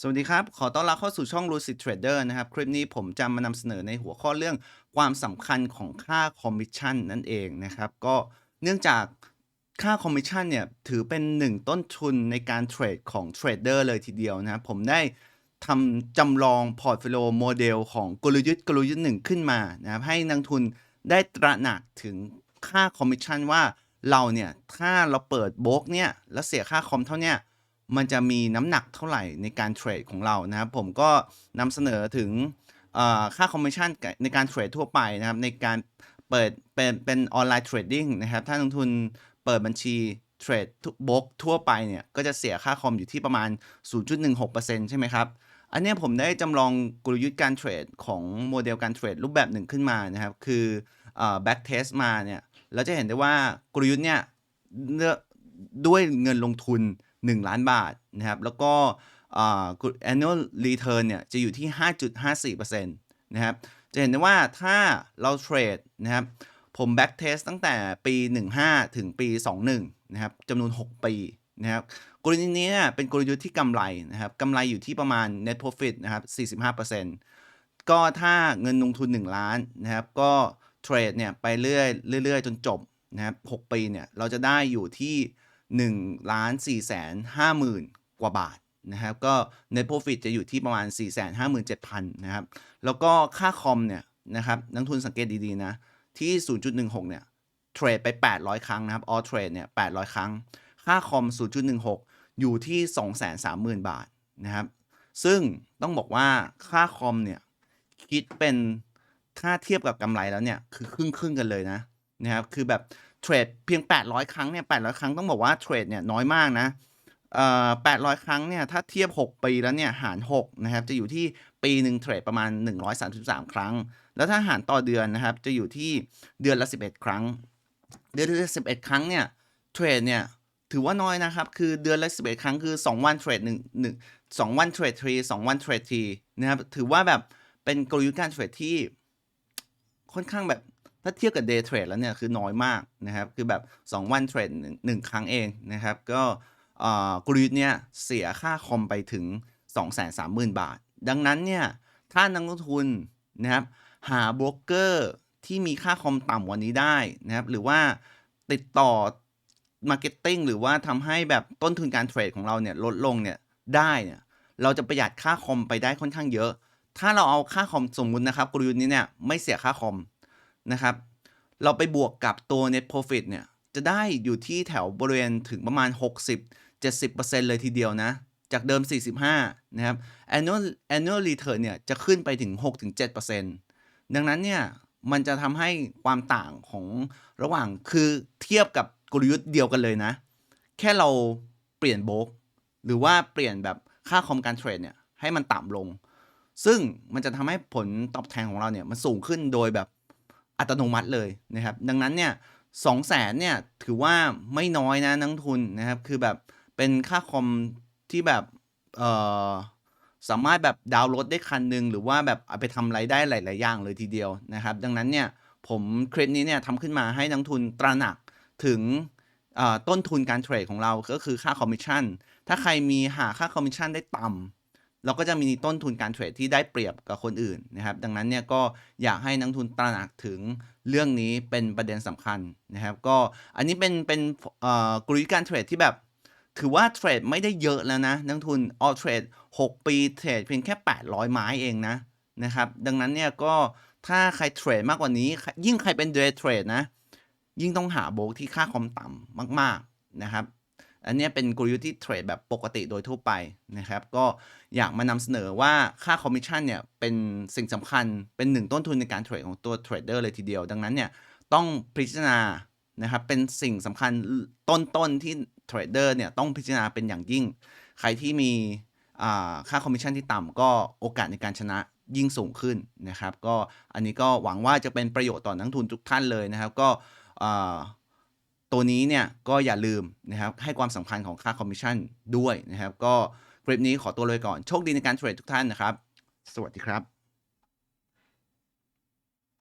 สวัสดีครับ ขอต้อนรับเข้าสู่ช่อง Lucid Trader นะครับ คลิปนี้ผมจะมานำเสนอในหัวข้อเรื่องความสำคัญของค่าคอมมิชชั่นนั่นเองนะครับ ก็เนื่องจากค่าคอมมิชชั่นเนี่ย ถือเป็นหนึ่งต้นทุนในการเทรดของเทรดเดอร์เลยทีเดียวนะครับ ผมได้ทำจำลองพอร์ตโฟลิโอโมเดลของกลยุทธ์กลยุทธ์หนึ่งขึ้นมานะครับ ให้นักทุนได้ตระหนักถึงค่าคอมมิชชั่นว่าเราเนี่ย ถ้าเราเปิดโบกเนี่ย แล้วเสียค่าคอมเท่าเนี้ย มันจะมีน้ำหนักเท่าไหร่ในการเทรดของเรานะครับ ผมก็นำเสนอถึงค่าคอมมิชชั่นในการเทรดทั่วไปนะครับ ในการเปิดเป็นเป็นออนไลน์เทรดดิ้งนะครับ ถ้านักทุนเปิดบัญชีเทรดบล็อกทั่วไปเนี่ย ก็จะเสียค่าคอมอยู่ที่ประมาณ 0.16%ใช่ไหมครับ อันนี้ผมได้จำลองกลยุทธ์การเทรดของโมเดลการเทรดรูปแบบหนึ่งขึ้นมานะครับ คือเอ่อ back test มาเนี่ยเราจะเห็นได้ว่ากลยุทธ์เนี่ยด้วยเงินลงทุน 1 ล้านบาทนะครับ แล้วก็ annual return เนี่ยจะอยู่ที่ 5.54%นะครับ จะเห็นได้ว่าถ้าเราเทรดนะครับ ผม back test ตั้งแต่ปี 15 ถึงปี 21 นะครับจำนวน 6 ปีนะครับกลยุทธ์นี้เนี่ยเป็นกลยุทธ์ที่กำไรนะครับกำไรอยู่ที่ประมาณ net profit นะครับ 45%ก็ถ้าเงินลงทุน 1 ล้านนะครับก็เทรดเนี่ยไปเรื่อยเรื่อยๆ จนจบนะครับ6ปีเนี่ยเราจะได้อยู่ที่ 1ล้าน4แสน5หมื่นกว่าบาทนะครับก็ net profit จะอยู่ที่ประมาณ 4 5 7 0 0 0นะครับแล้วก็ค่าคอมเนี่ยนะครับนักทุนสังเกตดีๆนะ ที่ 0.16 เนี่ยเทรดไป 800 ครั้งนะครับ all trade เนี่ย 800 ครั้ง ค่าคอม 0.16 อยู่ที่ 230,000 บาทนะครับ ซึ่งต้องบอกว่าค่าคอมเนี่ย คิดเป็นถ้าเทียบกับกำไรแล้วเนี่ย คือครึ่งครึ่งๆกันเลยนะนะครับ คือแบบ เทรดเพียง 800 ครั้งเนี่ย 800 ครั้งต้องบอกว่าเทรดเนี่ยน้อยมากนะเอ่อ800 ครั้งเนี่ยถ้าเทียบ 6 ปีแล้วเนี่ยหาร 6 นะครับ จะอยู่ที่ปีหนึ่งเทรดประมาณ 133 ครั้ง แล้วถ้าหารต่อเดือนนะครับ จะอยู่ที่เดือนละ 11 ครั้ง เดือนละ11 ครั้งเนี่ยเทรดเนี่ยถือว่าน้อยนะครับ คือเดือนละ 11 ครั้งคือ 2 วันเทรด1 1 2 วันเทรดที2วันเทรดทีนะครับถือว่าแบบเป็นกลยุทธ์การเทรดที่ค่อนข้างแบบ ถ้าเทียบกับ day trade แล้วเนี่ยคือน้อยมากนะครับ คือแบบ 2 วันเทรดหนึ่งครั้งเองนะครับ ก็กลยุทธ์เนี่ยเสียค่าคอมไปถึง 230,000 บาท ดังนั้นเนี่ยถ้านักลงทุนนะครับหาโบรกเกอร์ที่มีค่าคอมต่ำกว่านี้ได้นะครับหรือว่าติดต่อ Marketing หรือว่าทำให้แบบต้นทุนการเทรดของเราเนี่ยลดลงเนี่ยได้เนี่ยเราจะประหยัดค่าคอมไปได้ค่อนข้างเยอะ ถ้าเราเอาค่าคอมสมมุตินะครับกลยุทธ์นี้เนี่ยไม่เสียค่าคอม นะครับ เราไปบวกกับตัว net profit เนี่ย จะได้อยู่ที่แถวบริเวณถึงประมาณ 60-70%เลยทีเดียวนะ จากเดิม 45 นะครับ annual annual return เนี่ย จะขึ้นไปถึง 6-7%ดังนั้นเนี่ย มันจะทำให้ความต่างของระหว่างคือเทียบกับกลยุทธ์เดียวกันเลยนะ แค่เราเปลี่ยนโบกหรือว่าเปลี่ยนแบบค่าคอมการเทรดเนี่ยให้มันต่ำลง ซึ่งมันจะทำให้ผลตอบแทนของเราเนี่ยมันสูงขึ้นโดยแบบ อัตโนมัติเลยนะครับ ดังนั้นเนี่ยสองแสนเนี่ยถือว่าไม่น้อยนะนักทุนนะครับ คือแบบเป็นค่าคอมที่แบบเอ่อสามารถแบบดาวน์รถได้คันหนึ่งหรือว่าแบบเอาไปทำอะไรได้หลาย ๆ อย่างเลยทีเดียวนะครับ ดังนั้นเนี่ยผมคลิปนี้เนี่ยทำขึ้นมาให้นักทุนตระหนักถึงต้นทุนการเทรดของเราก็คือค่าคอมมิชชั่น ถ้าใครมีหาค่าคอมมิชชั่นได้ต่ำ เราก็จะมีต้นทุนการเทรดที่ได้เปรียบกับคนอื่นนะครับ ดังนั้นเนี่ยก็อยากให้นักทุนตระหนักถึงเรื่องนี้เป็นประเด็นสำคัญนะครับ ก็อันนี้เป็นเป็นกลยุทธ์การเทรดที่แบบ ถือว่าเทรดไม่ได้เยอะแล้วนะนักทุนออเทรด6 ปีเทรดเพียงแค่ 800 ไม้เองนะนะครับ ดังนั้นเนี่ยก็ถ้าใครเทรดมากกว่านี้ ยิ่งใครเป็นเดย์เทรดนะ ยิ่งต้องหาโบกที่ค่าคอมต่ำมาก ๆ นะครับ อันนี้เป็นกลยุทธ์ที่เทรดแบบปกติโดยทั่วไปนะครับ ก็อยากมานำเสนอว่าค่าคอมมิชชั่นเนี่ยเป็นสิ่งสำคัญเป็นหนึ่งต้นทุนในการเทรดของตัวเทรดเดอร์เลยทีเดียว ดังนั้นเนี่ยต้องพิจารณานะครับเป็นสิ่งสำคัญต้นๆที่เทรดเดอร์เนี่ยต้องพิจารณาเป็นอย่างยิ่ง ใครที่มีค่าคอมมิชชั่นที่ต่ำก็โอกาสในการชนะยิ่งสูงขึ้นนะครับ ก็อันนี้ก็หวังว่าจะเป็นประโยชน์ต่อนักลงทุนทุกท่านเลยนะครับ ก็ ตัวนี้เนี่ยก็อย่าลืมนะครับให้ความสำคัญของค่าคอมมิชชั่นด้วยนะครับ ก็คลิปนี้ขอตัวเลยก่อน โชคดีในการเทรดทุกท่านนะครับ สวัสดีครับ